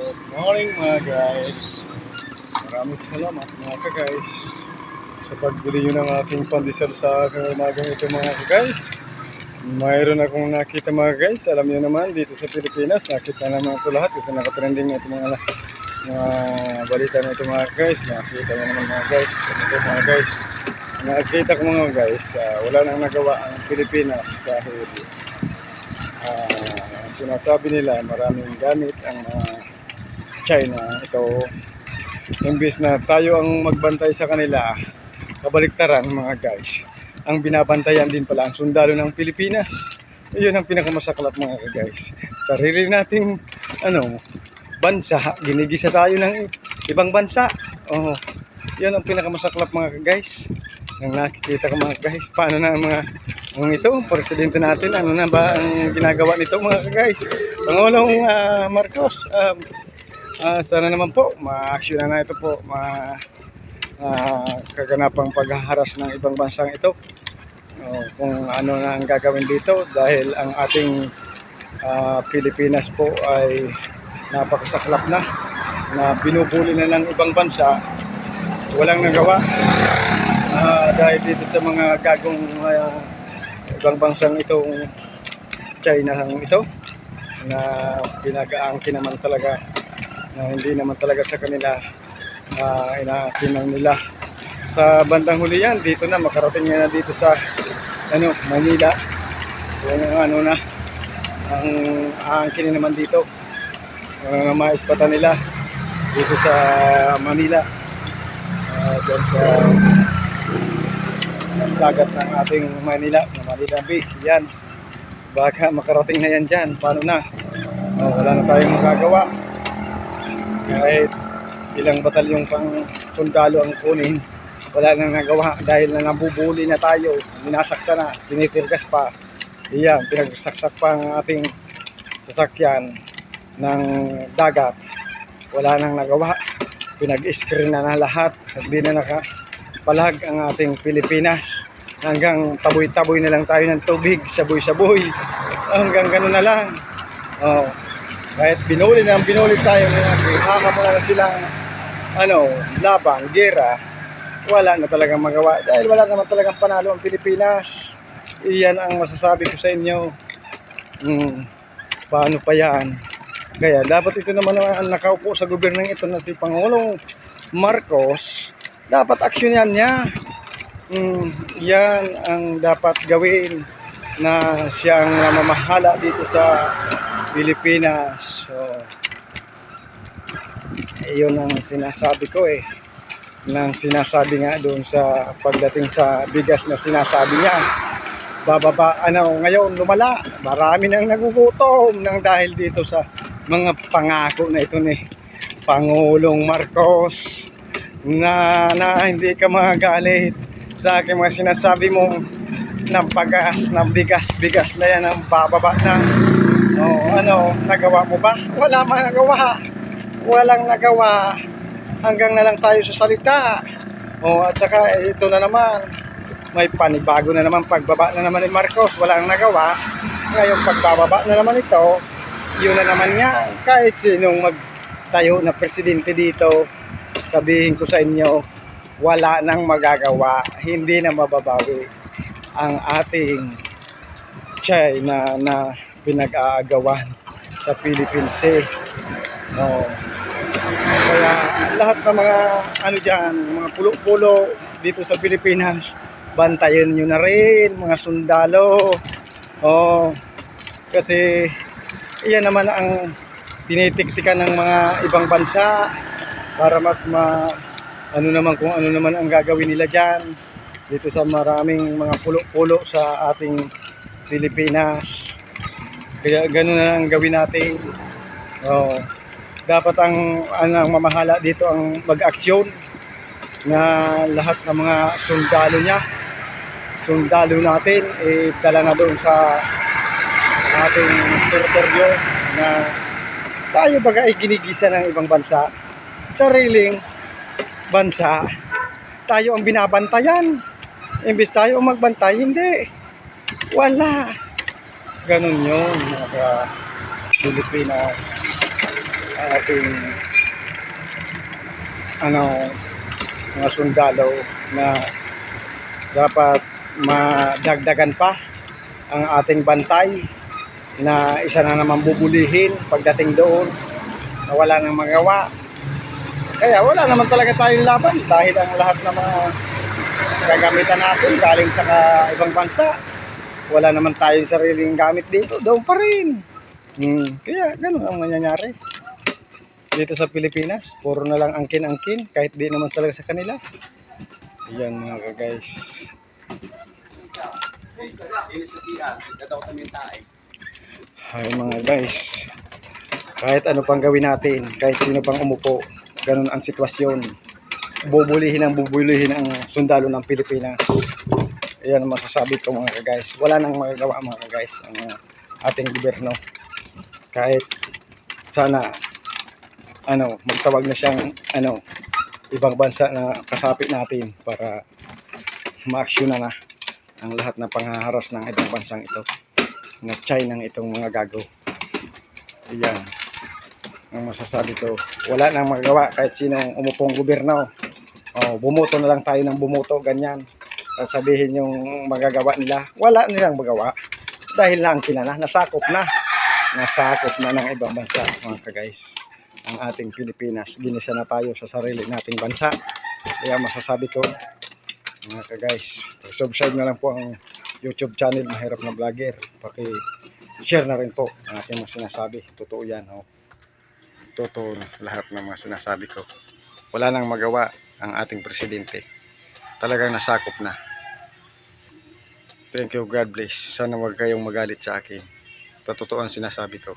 Good morning mga guys. Maraming salamat mga ka-guys sa pagbili nyo ng aking pandesal sa aking umagang ito mga ka-guys. Mayroon akong nakita mga guys. Alam niyo naman dito sa Pilipinas, nakita naman ito lahat kasi nakatrending na ito mga, mga balita na ito mga guys. Nakita nyo naman mga guys. Ito mga guys. Nakita ko mga guys, ah, wala nang nagawa ang Pilipinas dahil Ah, sinasabi nila maraming gamit ang mga China. Ito imbis na tayo ang magbantay sa kanila kabaliktaran mga guys. Ang binabantayan din pala ang sundalo ng Pilipinas. Yun ang pinakamasaklap mga guys. Sarili nating ano bansa. Ginigisa tayo ng ibang bansa. Oh yun ang pinakamasaklap mga guys. Nang nakikita ko mga guys paano na ang mga ang ito, presidente natin, ano na ba ang ginagawa nito mga guys? Pangulong ah, Marcos, um, ah, sana naman po, ma-action na ito po, ma ah, kaganapang paghaharas ng ibang bansang ito. Oh, kung ano na ang gagawin dito dahil ang ating ah, Pilipinas po ay napakasaklap na na binubuli na ng ibang bansa walang nagawa Ah, dahil dito sa mga gagong ah, ibang bansang itong China ito na pinag-aangkin naman talaga na hindi naman talaga sa kanila uh, inaakinan nila sa bandang huli yan dito na makarating na dito sa ano Manila yung ano na ang aangkinin naman dito ang mga maispatan nila dito sa Manila uh, dyan sa dagat ng ating Manila, Manila Bay. Yan. Baka makarating na yan dyan. Paano na? Oh, wala na tayong magagawa. Kahit ilang batalyong pang sundalo ang kunin, wala nang nagawa dahil na nabubuli na tayo. Minasakta na, tinitirgas pa. Iyan, pinagsaksak pa ang ating sasakyan ng dagat. Wala nang nagawa. Pinag-screen na na lahat. Hindi na naka palag ang ating Pilipinas. Hanggang taboy-taboy na lang tayo ng tubig, saboy-saboy. Hanggang ganun na lang. Oh. Kahit binuli na binuli tayo ng hahamula na silang ano, labang, gera, wala na talagang magawa. Dahil wala naman talagang panalo ang Pilipinas. Iyan ang masasabi ko sa inyo. Hmm, paano pa yan? Kaya dapat ito naman ang nakaupo sa gobyerno ito na si Pangulong Marcos dapat aksyonan niya. Mm, yan ang dapat gawin na siyang namamahala dito sa Pilipinas. So, yun ang sinasabi ko eh. Nang sinasabi nga doon sa pagdating sa bigas na sinasabi niya. Bababa, ano, ngayon lumala. Marami nang nagugutom nang dahil dito sa mga pangako na ito ni Pangulong Marcos na, na hindi ka magagalit sa aking mga sinasabi mo ng pagas, ng bigas-bigas na yan ang bababa na. O ano, nagawa mo ba? Wala mang nagawa. Walang nagawa. Hanggang na lang tayo sa salita. O at saka ito na naman, may panibago na naman pagbaba na naman ni Marcos. Walang nagawa. Ngayon pagbababa na naman ito, yun na naman niya. Kahit sinong magtayo na presidente dito, sabihin ko sa inyo, wala nang magagawa, hindi na mababawi ang ating China na pinag-aagawan sa Philippine Sea. No. Kaya lahat ng mga ano diyan, mga pulo-pulo dito sa Pilipinas, bantayan nyo na rin mga sundalo. Oh, kasi iyan naman ang tinitiktikan ng mga ibang bansa para mas ma ano naman kung ano naman ang gagawin nila diyan dito sa maraming mga pulo-pulo sa ating Pilipinas. Kaya ganun na ang gawin natin. Oh, dapat ang ang, ang mamahala dito ang mag-aksyon na lahat ng mga sundalo niya sundalo natin eh dala na doon sa ating teritoryo na tayo baga ay ginigisa ng ibang bansa sariling bansa, tayo ang binabantayan. Imbis tayo ang magbantay, hindi. Wala. Ganun yun, mga Pilipinas. ating ano mga sundalo na dapat madagdagan pa ang ating bantay na isa na naman bubulihin pagdating doon na wala nang magawa. Kaya wala naman talaga tayong laban dahil ang lahat ng mga gagamitan natin galing sa ibang bansa. Wala naman tayong sariling gamit dito, doon pa rin. Hmm, kaya ganun ang mangyayari. Dito sa Pilipinas, puro na lang angkin-angkin kahit di naman talaga sa kanila. Yan mga guys. Ay mga guys, kahit ano pang gawin natin, kahit sino pang umupo, ganun ang sitwasyon. Bubulihin ang bubulihin ang sundalo ng Pilipinas. Yan ang masasabi ko mga guys. Wala nang magagawa mga guys ang ating gobyerno. Kahit sana ano, magtawag na siyang ano, ibang bansa na kasapit natin para ma-action na na ang lahat ng panghaharas ng ibang bansang ito na China ng itong mga gago. Iyan. Ang masasabi ko, wala nang magagawa kahit sinong umupong gobyerno. Oh, bumuto na lang tayo ng bumuto, ganyan. Sasabihin yung magagawa nila, wala nilang magawa. Dahil lang kinana, nasakop na. Nasakop na ng ibang bansa, mga ka-guys. Ang ating Pilipinas, ginisa na tayo sa sarili nating bansa. Kaya masasabi ko, mga ka-guys, subscribe na lang po ang YouTube channel Mahirap na Vlogger. Paki-share na rin po ang aking mga sinasabi. Totoo yan. Oh. Totoo na lahat ng mga sinasabi ko. Wala nang magawa ang ating presidente. Talagang nasakop na. Thank you, God bless. Sana huwag kayong magalit sa akin. Totoo ang sinasabi ko.